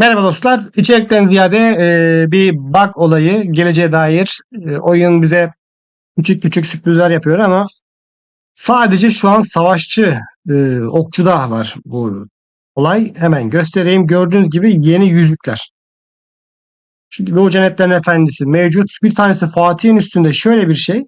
Merhaba dostlar. İçerikten ziyade e, bir bug olayı, geleceğe dair e, oyun bize küçük küçük sürprizler yapıyor ama sadece şu an savaşçı e, okçuda var bu olay. Hemen göstereyim. Gördüğünüz gibi yeni yüzükler. Çünkü Doğu Cennetlerin Efendisi mevcut. Bir tanesi Fatih'in üstünde şöyle bir şey.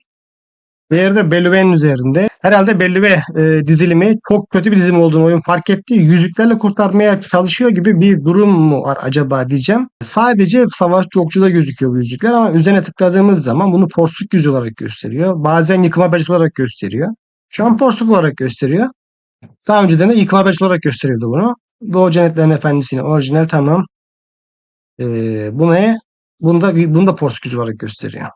Diğeri de Belüve'nin üzerinde. Herhalde Belüve e, dizilimi çok kötü bir dizilim olduğunu oyun fark etti. Yüzüklerle kurtarmaya çalışıyor gibi bir durum mu var acaba diyeceğim. Sadece savaşçı okçuda gözüküyor bu yüzükler ama üzerine tıkladığımız zaman bunu porsuk yüzü olarak gösteriyor. Bazen yıkıma beceri olarak gösteriyor. Şu an porsuk olarak gösteriyor. Daha önceden de yıkıma beceri olarak gösteriyordu bunu. Doğu Cennetlerin Efendisi'nin orijinal tamam. Ee, bu ne? Bunda, bunda porsuk yüzü olarak gösteriyor.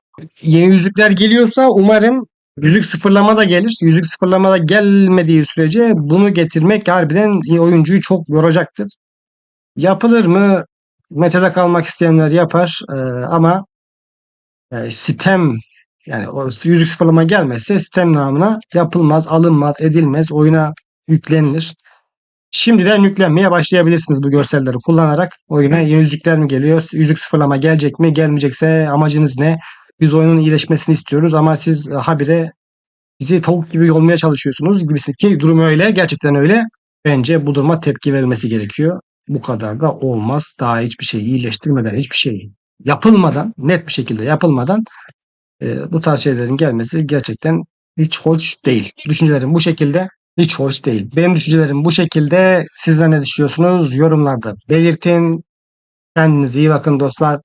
Yeni yüzükler geliyorsa umarım Yüzük sıfırlama da gelir. Yüzük sıfırlama da gelmediği sürece bunu getirmek harbiden oyuncuyu çok yoracaktır. Yapılır mı? Meta'da kalmak isteyenler yapar Ee, ama yani sistem yani o yüzük sıfırlama gelmezse sistem namına yapılmaz, alınmaz, edilmez, oyuna yüklenilir. Şimdiden yüklenmeye başlayabilirsiniz bu görselleri kullanarak. Oyuna yeni yüzükler mi geliyor? Yüzük sıfırlama gelecek mi? Gelmeyecekse amacınız ne? Biz oyunun iyileşmesini istiyoruz ama siz habire bizi tavuk gibi yolmaya çalışıyorsunuz gibisi ki durum öyle. Gerçekten öyle. Bence bu duruma tepki verilmesi gerekiyor. Bu kadar da olmaz. Daha hiçbir şey iyileştirmeden, hiçbir şey yapılmadan, net bir şekilde yapılmadan e, bu tarz şeylerin gelmesi gerçekten hiç hoş değil. Düşüncelerim bu şekilde hiç hoş değil. Benim düşüncelerim bu şekilde. Sizler ne düşünüyorsunuz? Yorumlarda belirtin. Kendinize iyi bakın dostlar.